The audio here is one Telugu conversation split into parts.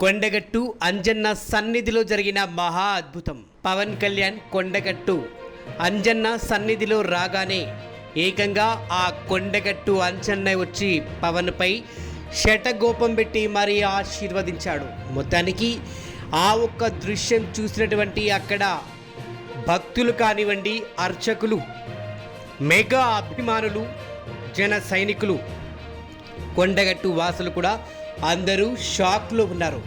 కొండగట్టు అంజన్న సన్నిధిలో జరిగిన మహా అద్భుతం. పవన్ కళ్యాణ్ కొండగట్టు. అంజన్న సన్నిధిలో రాగానే ఏకంగా ఆ కొండగట్టు అంజన్న వచ్చి పవన్పై శటగోపం పెట్టి మరీ ఆశీర్వదించాడు. మొత్తానికి ఆ ఒక్క దృశ్యం చూసినటువంటి అక్కడ భక్తులు కానివ్వండి అర్చకులు మెగా అభిమానులు జన సైనికులు కొండగట్టు వాసులు కూడా అందరూ షాక్లో ఉన్నారు.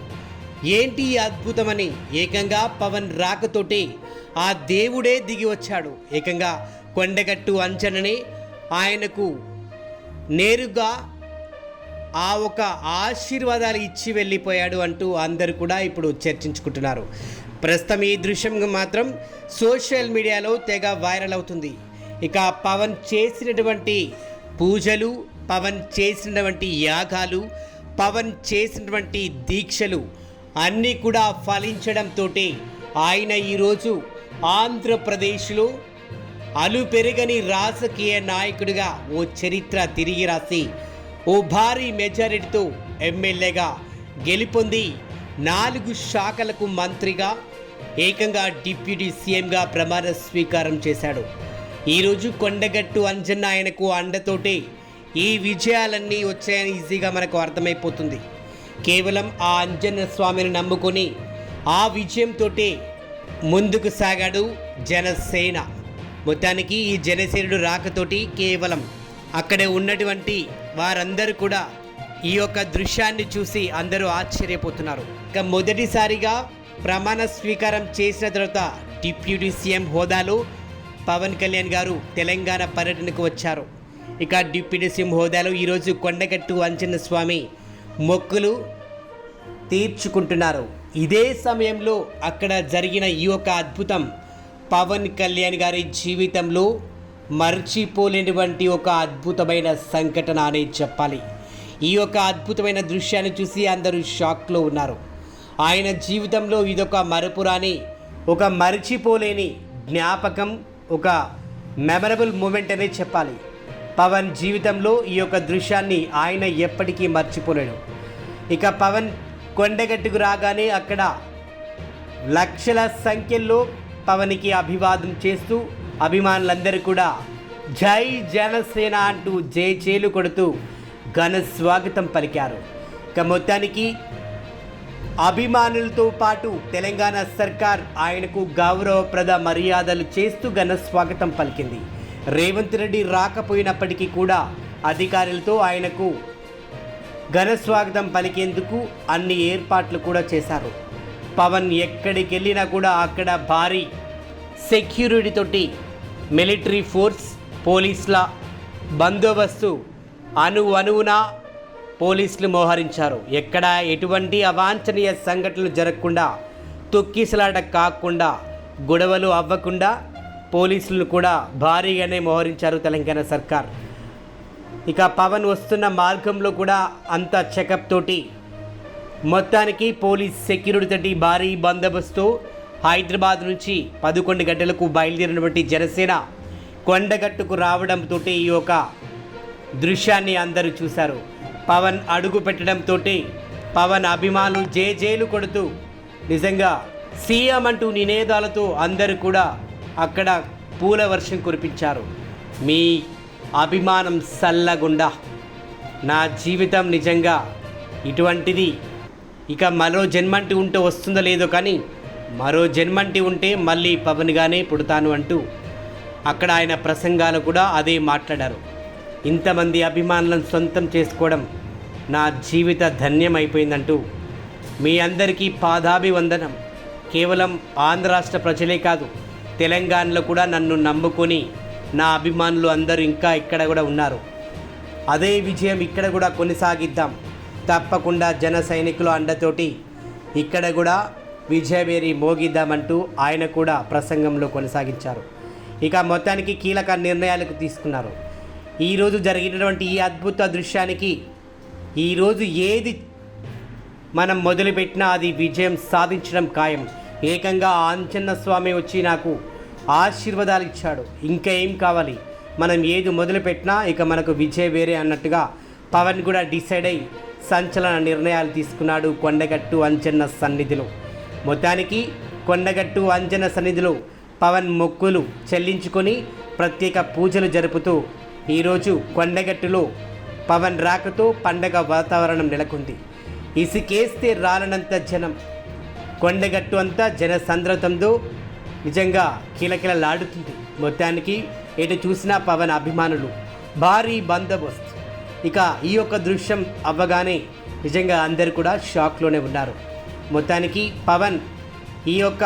ఏంటి అద్భుతమని? ఏకంగా పవన్ రాకతోటే ఆ దేవుడే దిగి వచ్చాడు. ఏకంగా కొండగట్టు అంచననే ఆయనకు నేరుగా ఆ ఒక ఆశీర్వాదాలు ఇచ్చి వెళ్ళిపోయాడు అంటూ అందరూ కూడా ఇప్పుడు చర్చించుకుంటున్నారు. ప్రస్తుతం ఈ దృశ్యం మాత్రం సోషల్ మీడియాలో తెగ వైరల్ అవుతుంది. ఇక పవన్ చేసినటువంటి పూజలు పవన్ చేసినటువంటి యాగాలు పవన్ చేసినటువంటి దీక్షలు అన్నీ కూడా ఫలించడంతో ఆయన ఈరోజు ఆంధ్రప్రదేశ్లో అలు పెరగని రాజకీయ నాయకుడిగా ఓ చరిత్ర తిరిగి రాసి ఓ భారీ మెజారిటీతో ఎమ్మెల్యేగా గెలుపొంది నాలుగు శాఖలకు మంత్రిగా ఏకంగా డిప్యూటీ సీఎంగా ప్రమాణ స్వీకారం చేశాడు. ఈరోజు కొండగట్టు అంజన్న ఆయనకు అండతోటే ఈ విజయాలన్నీ వచ్చాయని ఈజీగా మనకు అర్థమైపోతుంది. కేవలం ఆ అంజన స్వామిని నమ్ముకొని ఆ విజయంతో ముందుకు సాగాడు జనసేన. మొత్తానికి ఈ జనసేనుడు రాకతోటి కేవలం అక్కడే ఉన్నటువంటి వారందరూ కూడా ఈ యొక్క దృశ్యాన్ని చూసి అందరూ ఆశ్చర్యపోతున్నారు. ఇక మొదటిసారిగా ప్రమాణ స్వీకారం చేసిన తర్వాత డిప్యూటీ సీఎం హోదాలో పవన్ కళ్యాణ్ గారు తెలంగాణ పర్యటనకు వచ్చారు. ఇక డిప్యూటీ సీఎం హోదాలో ఈరోజు కొండగట్టు అంచన స్వామి మొక్కులు తీర్చుకుంటున్నారు. ఇదే సమయంలో అక్కడ జరిగిన ఈ యొక్క అద్భుతం. పవన్ కళ్యాణ్ గారి జీవితంలో మర్చిపోలేనివంటి ఒక అద్భుతమైన సంఘటన అనే చెప్పాలి. ఈ యొక్క అద్భుతమైన దృశ్యాన్ని చూసి అందరూ షాక్లో ఉన్నారు. ఆయన జీవితంలో ఇదొక మరపురాని ఒక మర్చిపోలేని జ్ఞాపకం ఒక మెమరబుల్ మూమెంట్ అనే చెప్పాలి. పవన్ జీవితంలో ఈ యొక్క దృశ్యాన్ని ఆయన ఎప్పటికీ మర్చిపోలేడు. ఇక పవన్ కొండగట్టుకు రాగానే అక్కడ లక్షల సంఖ్యలో పవన్కి అభివాదం చేస్తూ అభిమానులందరూ కూడా జై జనసేన అంటూ జై చేలు కొడుతూ ఘన స్వాగతం పలికారు. ఇక మొత్తానికి అభిమానులతో పాటు తెలంగాణ సర్కార్ ఆయనకు గౌరవప్రద మర్యాదలు చేస్తూ ఘన స్వాగతం పలికింది. రేవంత్ రెడ్డి రాకపోయినప్పటికీ కూడా అధికారులతో ఆయనకు ఘన స్వాగతం పలికేందుకు అన్ని ఏర్పాట్లు కూడా చేశారు. పవన్ ఎక్కడికి వెళ్ళినా కూడా అక్కడ భారీ సెక్యూరిటీతోటి మిలిటరీ ఫోర్స్ పోలీసుల బందోబస్తు అణు అణువున పోలీసులు మోహరించారు. ఎక్కడ ఎటువంటి అవాంఛనీయ సంఘటనలు జరగకుండా తొక్కిసలాట కాకుండా గొడవలు అవ్వకుండా పోలీసులను కూడా భారీగానే మోహరించారు తెలంగాణ సర్కార్. ఇక పవన్ వస్తున్న మార్గంలో కూడా అంత చెకప్ తోటి మొత్తానికి పోలీస్ సెక్యూరిటీ తోటి భారీ బందోబస్తు. హైదరాబాద్ నుంచి పదకొండు గంటలకు బయలుదేరినటువంటి జనసేన కొండగట్టుకు రావడంతో ఈ యొక్క దృశ్యాన్ని అందరూ చూశారు. పవన్ అడుగు పెట్టడంతో పవన్ అభిమానులు జేజేలు కొడుతూ నిజంగా సీఎం అంటూ నినేదాలతో అందరూ కూడా అక్కడ పూల వర్షం కురిపించారు. మీ అభిమానం సల్లగుండా. నా జీవితం నిజంగా ఇటువంటిది. ఇక మరో జన్మంటి ఉంటే వస్తుందో లేదో కానీ మరో జన్మంటి ఉంటే మళ్ళీ పవన్గానే పుడతాను అంటూ అక్కడ ఆయన ప్రసంగాలు కూడా అదే మాట్లాడారు. ఇంతమంది అభిమానులను సొంతం చేసుకోవడం నా జీవిత ధన్యం అయిపోయిందంటూ మీ అందరికీ పాదాభివందనం. కేవలం ఆంధ్ర రాష్ట్ర ప్రజలే కాదు తెలంగాణలో కూడా నన్ను నమ్ముకొని నా అభిమానులు అందరూ ఇంకా ఇక్కడ కూడా ఉన్నారు. అదే విజయం ఇక్కడ కూడా కొనసాగిద్దాం. తప్పకుండా జన సైనికుల అండతోటి ఇక్కడ కూడా విజయవేరి మోగిద్దామంటూ ఆయన కూడా ప్రసంగంలో కొనసాగించారు. ఇక మొత్తానికి కీలక నిర్ణయాలకు తీసుకున్నారు. ఈరోజు జరిగినటువంటి ఈ అద్భుత దృశ్యానికి ఈరోజు ఏది మనం మొదలుపెట్టినా అది విజయం సాధించడం ఖాయం. ఏకంగా ఆంచన్న స్వామి వచ్చి నాకు ఆశీర్వాదాలు ఇచ్చాడు. ఇంకా ఏం కావాలి? మనం ఏది మొదలుపెట్టినా ఇక మనకు విజయ్ వేరే అన్నట్టుగా పవన్ కూడా డిసైడ్ అయ్యి సంచలన నిర్ణయాలు తీసుకున్నాడు కొండగట్టు అంచన్న సన్నిధిలో. మొత్తానికి కొండగట్టు అంచన్న సన్నిధిలో పవన్ మొక్కులు చెల్లించుకొని ప్రత్యేక పూజలు జరుపుతూ ఈరోజు కొండగట్టులో పవన్ రాకతో పండగ వాతావరణం నెలకొంది. ఇసుకేస్తే రాలనంత జనం. కొండగట్టు అంతా జనసంద్రతంతో నిజంగా కిలకిలలాడుతుంది. మొత్తానికి ఎటు చూసినా పవన్ అభిమానులు. భారీ బందోబస్తు. ఇక ఈ యొక్క దృశ్యం అవ్వగానే నిజంగా అందరు కూడా షాక్లోనే ఉన్నారు. మొత్తానికి పవన్ ఈ యొక్క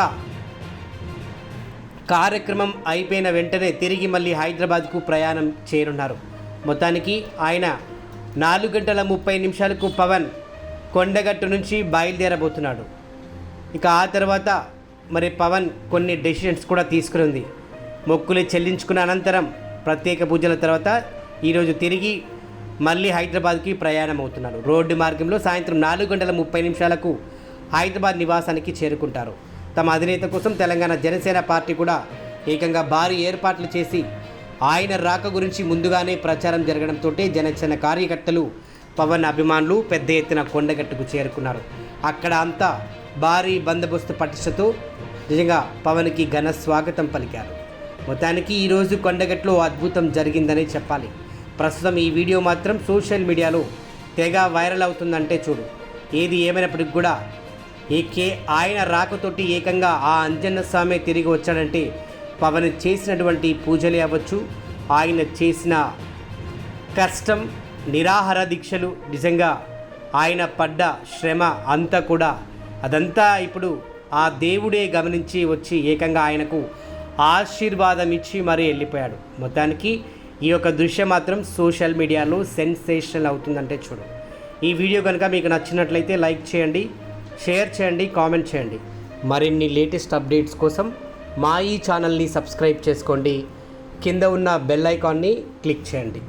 కార్యక్రమం అయిపోయిన వెంటనే తిరిగి మళ్ళీ హైదరాబాద్కు ప్రయాణం చేరున్నారు. మొత్తానికి ఆయన నాలుగు గంటల ముప్పై నిమిషాలకు పవన్ కొండగట్టు నుంచి బయలుదేరబోతున్నాడు. ఇక ఆ తర్వాత మరి పవన్ కొన్ని డెసిషన్స్ కూడా తీసుకుని మొక్కులు చెల్లించుకున్న అనంతరం ప్రత్యేక పూజల తర్వాత ఈరోజు తిరిగి మళ్ళీ హైదరాబాద్కి ప్రయాణం అవుతున్నారు రోడ్డు మార్గంలో సాయంత్రం నాలుగు గంటల ముప్పై నిమిషాలకు హైదరాబాద్ నివాసానికి చేరుకుంటారు. తమ అధినేత కోసం తెలంగాణ జనసేన పార్టీ కూడా ఏకంగా భారీ ఏర్పాట్లు చేసి ఆయన రాక గురించి ముందుగానే ప్రచారం జరగడంతో జనసేన కార్యకర్తలు పవన్ అభిమానులు పెద్ద ఎత్తున కొండగట్టుకు చేరుకున్నారు. అక్కడ అంతా భారీ బందోబస్తు పటిష్టతో నిజంగా పవన్కి ఘన స్వాగతం పలికారు. మొత్తానికి ఈరోజు కొండగట్లో అద్భుతం జరిగిందనే చెప్పాలి. ప్రస్తుతం ఈ వీడియో మాత్రం సోషల్ మీడియాలో తెగ వైరల్ అవుతుందంటే చూడు. ఏది ఏమైనప్పటికి కూడా ఏకే ఆయన రాకతోటి ఏకంగా ఆ అంజన్న స్వామి తిరిగి వచ్చాడంటే పవన్ చేసినటువంటి పూజలే అవ్వచ్చు. ఆయన చేసిన కష్టం నిరాహార దీక్షలు నిజంగా ఆయన పడ్డ శ్రమ అంతా కూడా అదంతా ఇప్పుడు ఆ దేవుడే గమనించి వచ్చి ఏకంగా ఆయనకు ఆశీర్వాదం ఇచ్చి మరీ వెళ్ళిపోయాడు. మొత్తానికి ఈ యొక్క దృశ్యం మాత్రం సోషల్ మీడియాలో సెన్సేషనల్ అవుతుందంటే చూడు. ఈ వీడియో కనుక మీకు నచ్చినట్లయితే లైక్ చేయండి షేర్ చేయండి కామెంట్ చేయండి. మరిన్ని లేటెస్ట్ అప్డేట్స్ కోసం మా ఈ ఛానల్ని సబ్స్క్రైబ్ చేసుకోండి. కింద ఉన్న బెల్ ఐకాన్ని క్లిక్ చేయండి.